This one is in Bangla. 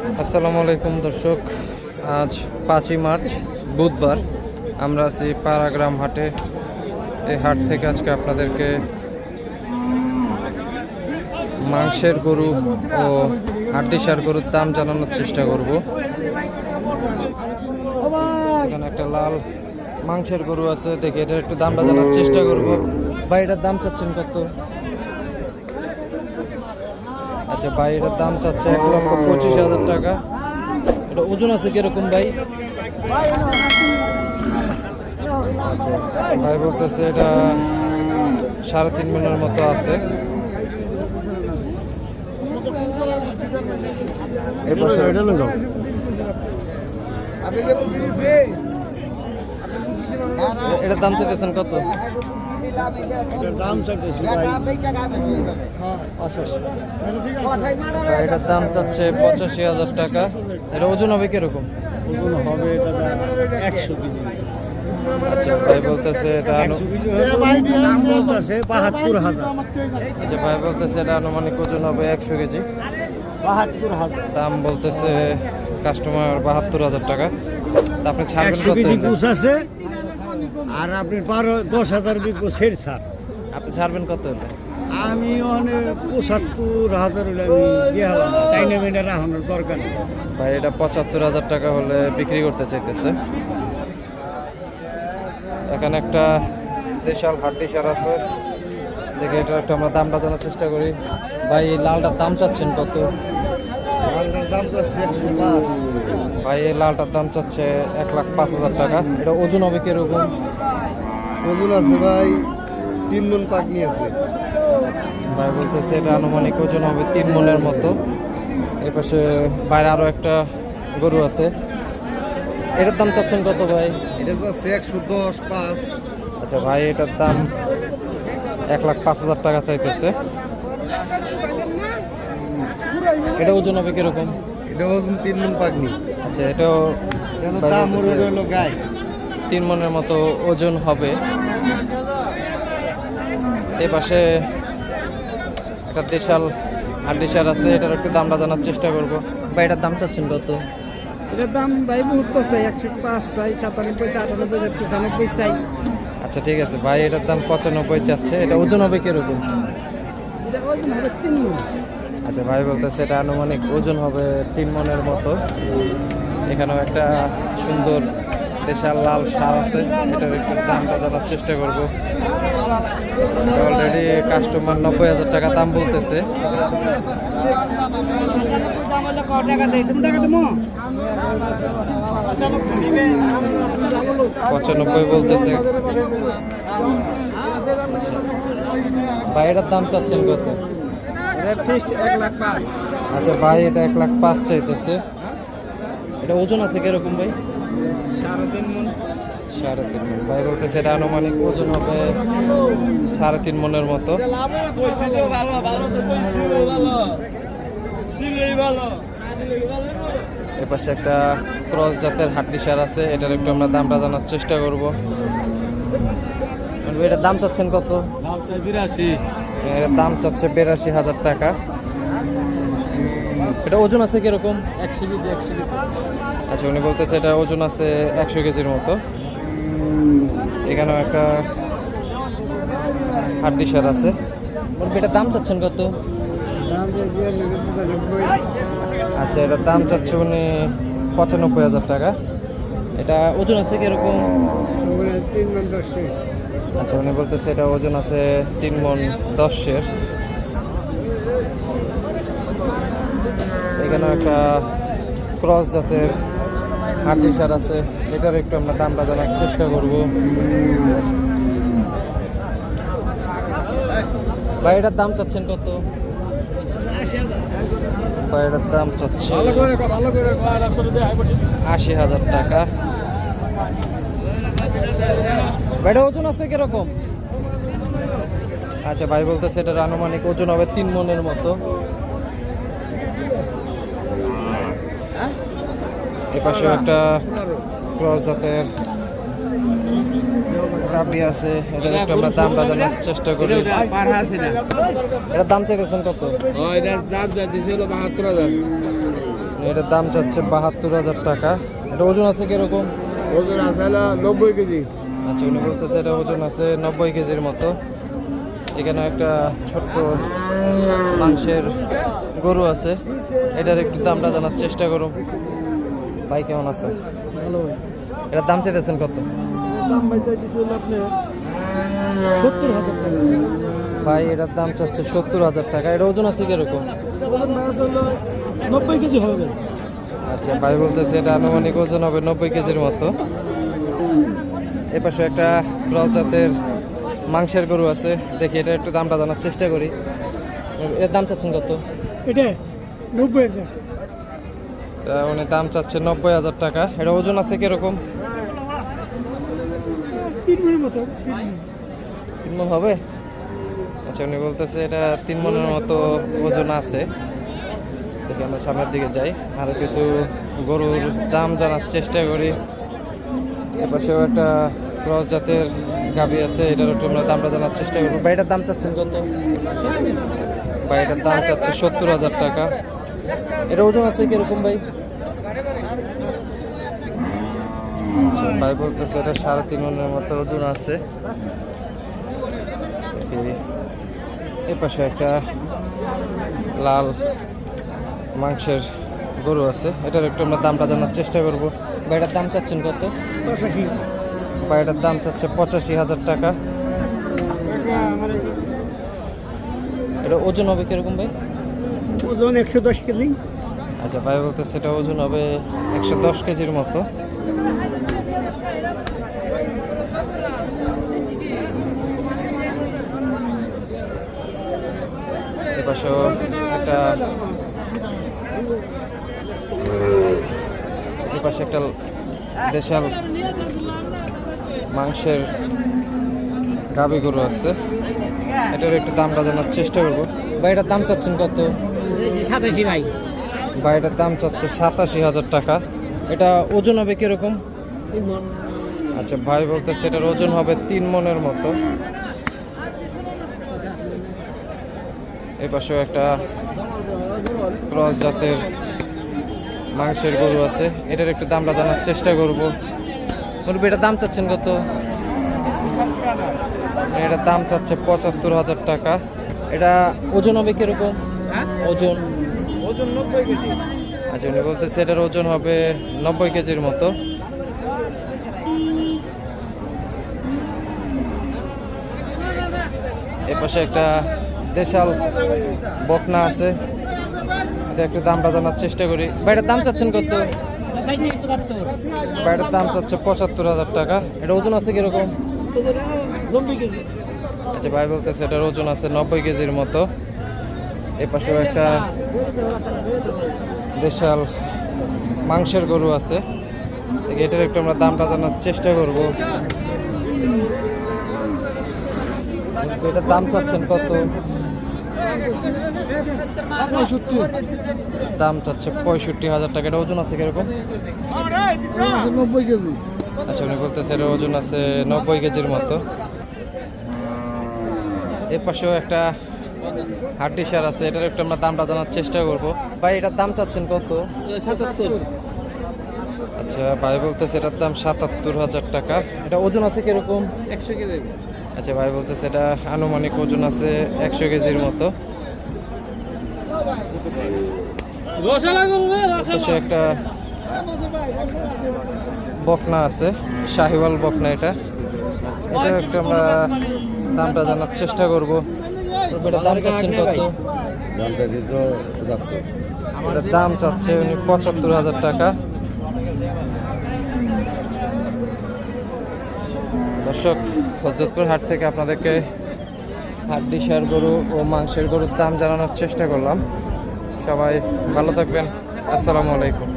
আসসালামু আলাইকুম দর্শক, আজ পাঁচই মার্চ, বুধবার। আমরা আছি পাড়াগ্রাম হাটে। এই হাট থেকে আজকে আপনাদেরকে মাংসের গরু ও হাড্ডিসার গরুর দাম জানানোর চেষ্টা করব। এখানে একটা লাল মাংসের গরু আছে, দেখে এটার একটু দামটা জানার চেষ্টা করব। ভাই, এটার দাম চাচ্ছেন কত? আচ্ছা ভাই এটার দাম চাচ্ছে এক লক্ষ পঁচিশ হাজার টাকা। এটা ওজন আছে কীরকম ভাই? আচ্ছা ভাই বলতেছে এটা সাড়ে তিন মিনিটের মতো আছে। এটার দাম চাইতেছেন কত? দাম চাইতেছি এটার দাম চাচ্ছে পঁচাশি হাজার টাকা। এটা ওজন হবে কীরকম? ওজন হবে এটা একশো আচ্ছা ভাই বলতেছে এটা বলতেছে বাহাত্তর হাজার। আচ্ছা ভাই বলতেছে এটা আনুমানিক ওজন হবে একশো কেজি। বাহাত্তর হাজার। দাম বলতেছে কাস্টমার বাহাত্তর হাজার টাকা। আপনি ছাড়বেন কত? আছে? আর আপনি বারো দশ হাজার বিকো সের ছাড়। আপনি ছাড়বেন কত হলে আমি অনেক পঁচাত্তর হাজার হলে আমি দিয়ে হলাম। রাখানোর দরকার নেই। ভাই এটা পঁচাত্তর হাজার টাকা হলে বিক্রি করতে চাইতেছে। এখানে একটা দেশাল হাড্ডি সার আছে। দেখে এটা একটা আমরা দামটা জানার চেষ্টা করি। ভাই এই লালটার দাম চাচ্ছেন কত? ভাই এই লালটার দাম চাচ্ছে এক লাখ পাঁচ হাজার টাকা। এটা ওজন হবে কীরকম? ওজন আছে ভাই তিন মন পাক নিয়েছে ভাই বলতেছে এটা আনুমানিক ওজন হবে তিন মনের মতো। এই পাশে বাইরে আরও একটা গরু আছে। এটার দাম চাচ্ছেন কত ভাই? এটা একশো দশ পাঁচ। আচ্ছা ভাই এটার দাম এক লাখ পাঁচ হাজার টাকা চাইতেছে। এটা ওজন হবে কীরকম? এটা ওজন তিন মন পাক নি আচ্ছা এটাও দাম হলো তিন মনের মতো ওজন হবে। এই পাশে একটা দেশাল হাড্ডিসার আছে এটার একটু দামটা জানার চেষ্টা করব। বা এটার দাম চাচ্ছেন কত? এটার দাম ভাই মুহূর্ত চাই একশো পাঁচ চাই সাতানব্বই চাই আটানব্বই চাই পঁচানব্বই চাই। আচ্ছা ঠিক আছে। ভাই এটার দাম পঁচানব্বই চাচ্ছে এটা ওজন হবে কীরকম? এটা ওজন হবে তিন। আচ্ছা ভাই বলতেছে এটা আনুমানিক ওজন হবে তিন মনের মতো। এখানেও একটা সুন্দর দেশাল লাল সার আছে, এটার একটু দামটা জানার চেষ্টা করব। অলরেডি কাস্টমার নব্বই হাজার টাকা দাম বলতেছে। পঁচানব্বই বলতেছে। ভাই, এটার দাম চাচ্ছেন কত? আচ্ছা ভাই এটা এক লাখ পাঁচ চাইতেছে। এটা ওজন আছে কীরকম ভাই? সাড়ে তিন। সাড়ে তিন মন। ভাই বলতেছে এটা আনুমানিক ওজন হবে সাড়ে তিন মনের মতো। এপাশে একটা ক্রস জাতের হাড্ডি সার আছে এটার একটু আমরা দামটা জানার চেষ্টা করব। এটার দাম চাচ্ছেন কত? বিরাশি। দাম চাচ্ছে বিরাশি হাজার টাকা। এটা ওজন আছে কীরকম? একশো কেজি একশো কেজি। আচ্ছা উনি বলতেছে এটা ওজন আছে একশো কেজির মতো। এখানেও একটা হাড্ডি সার আছে। এটার দাম চাচ্ছেন কত? আচ্ছা এটার দাম চাচ্ছে উনি পঁচানব্বই হাজার টাকা। এটা ওজন আছে কীরকম? তিন আচ্ছা উনি বলতেছে এটা ওজন আছে তিন মন দশের। এখানেও একটা ক্রস জাতের হাড্ডি সার আছে এটার একটু আমরা দামটা জানার চেষ্টা করব। ভাই এটার দাম চাচ্ছেন কত? ভাই এটার দাম চাচ্ছে আশি হাজার টাকা। ভাইটা ওজন আছে কীরকম? আচ্ছা ভাই বলতেছে এটার আনুমানিক ওজন হবে তিন মনের মতো। এপাশে একটা ক্রস জাতের একটা আছে এটার একটু আমরা দামটা জানার চেষ্টা করি। এটার দাম চাইতেছেন কত? এটার দাম চাচ্ছে বাহাত্তর হাজার টাকা। এটা ওজন আছে কীরকম? ওজন আছে হলো নব্বই কেজি। আচ্ছা উনি বলতেছে এটা ওজন আছে নব্বই কেজির মতো। এখানে একটা ছোট্ট মাংসের গরু আছে। এটার একটু দামটা জানার চেষ্টা করুন। ভাই কেমন আছে? ভালো ভাই। এটার দাম চাইতেছেন কত? দাম ভাই চাইতেছি আপনি সত্তর হাজার টাকা। ভাই এটার দাম চাচ্ছে সত্তর হাজার টাকা। এটা ওজন আছে কীরকম? ওজন নব্বই কেজি হবে। আচ্ছা ভাই বলতেছে এটা আনুমানিক ওজন হবে নব্বই কেজির মতো। এ পাশে একটা ক্রস জাতের মাংসের গরু আছে। দেখি এটা একটু দামটা জানার চেষ্টা করি। এর দাম চাচ্ছেন কত? এটা নব্বই হাজার। উনি দাম চাচ্ছে নব্বই হাজার টাকা। এটা ওজন আছে কীরকম? তিন মিনিট মতো। তিন মন হবে? আচ্ছা উনি বলতেছে এটা তিন মনের মতো ওজন আছে। দেখি আমরা সামনের দিকে যাই। আরও কিছু গরুর দাম জানার চেষ্টা করি। এপাশেও একটা ক্রস জাতের গাবি আছে এটার একটু আমরা দামটা জানার চেষ্টা করব। বাড়িটার দাম চাচ্ছেন কত? বাড়িটার দাম চাচ্ছে সত্তর হাজার টাকা। এটা ওজন আছে কীরকম ভাই? আচ্ছা, ভাই বলতেছে এটা সাড়ে তিন মনের মতো ওজন আছে। এ পাশে একটা লাল মাংসের গরু আছে। এটার একটু আমরা দামটা জানার চেষ্টা করব। ভাইটার দাম চাচ্ছেন কত? পঁচাশি। ভাইটার দাম চাচ্ছে পঁচাশি হাজার টাকা। এটা ওজন হবে কীরকম ভাই? ওজন একশো দশ কেজি। আচ্ছা ভাই বলতে সেটা ওজন হবে একশো দশ কেজির মতো। এপাশেও একটা এপাশে একটা দেশাল মাংসের গাবি গরু আছে। এটার একটু দামটা জানার চেষ্টা করব। বা এটার দাম চাচ্ছেন কত? সাতাশি ভাই। বা এটার দাম চাচ্ছে সাতাশি হাজার টাকা। এটা ওজন হবে কীরকম? আচ্ছা ভাই বলতেছে এটার ওজন হবে তিন মনের মতো। এই পাশেও একটা ক্রস জাতের মাংসের গরু আছে। এটার একটু দামটা জানার চেষ্টা করব। মুরব্বী এটার দাম চাচ্ছেন কত? এটার দাম চাচ্ছে পঁচাত্তর হাজার টাকা। এটা ওজন হবে কীরকম? ওজন। ওজন নব্বই কেজি। আচ্ছা উনি বলতেছে এটার ওজন হবে নব্বই কেজির মতো। এ পাশে একটা দেশাল বকনা আছে। এটা একটু দামটা জানার চেষ্টা করি। বাইরের দাম চাচ্ছেন কত? বাইরের দাম চাচ্ছে পঁচাত্তর হাজার টাকা। এটা ওজন আছে কীরকম? আচ্ছা ভাই বলতেছে এটার ওজন আছে নব্বই কেজির মতো। এ পাশেও একটা দেশাল মাংসের গরু আছে। এটার একটু আমরা দামটা জানার চেষ্টা করব। এটার দাম চাচ্ছেন কত? দাম চাচ্ছে পঁয়ষট্টি হাজার টাকা। এটা ওজন আছে কীরকম? নব্বই কেজি। আচ্ছা উনি বলতেছে এটার ওজন আছে নব্বই কেজির মতো। এ পাশেও একটা হাড্ডি সার আছে এটার একটু আমরা দামটা জানার চেষ্টা করব। ভাই এটার দাম চাচ্ছেন কত? সাতাত্তর। আচ্ছা ভাই বলতেছে এটার দাম সাতাত্তর হাজার টাকা। এটা ওজন আছে কীরকম? একশো কেজি। আচ্ছা ভাই বলতেছে এটা আনুমানিক ওজন আছে একশো কেজির মতো। একটা বকনা আছে শাহিওয়াল বকনা এটা। এটা একটা আমরা দামটা জানার চেষ্টা করব। দাম চাচ্ছেন কত? দাম চাচ্ছে উনি পঁচাত্তর হাজার টাকা। দর্শক, হজরতপুর হাট থেকে আপনাদেরকে হাড্ডি শেয়ার গরু ও মাংসের গরুর দাম জানানোর চেষ্টা করলাম। সবাই ভালো থাকবেন। আসসালামু আলাইকুম।